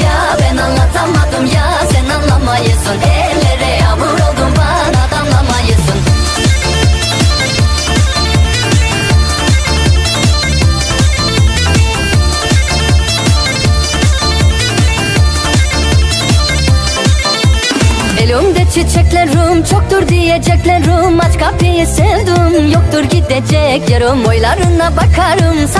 Ya ben anlatamadım ya sen anlamayısın Ellere yağmur oldum bana damlamayısın Elimde çiçeklerim çoktur diyeceklerim. Aç kapıyı sevdim yoktur gidecek. Yarım Boylarına bakarım saç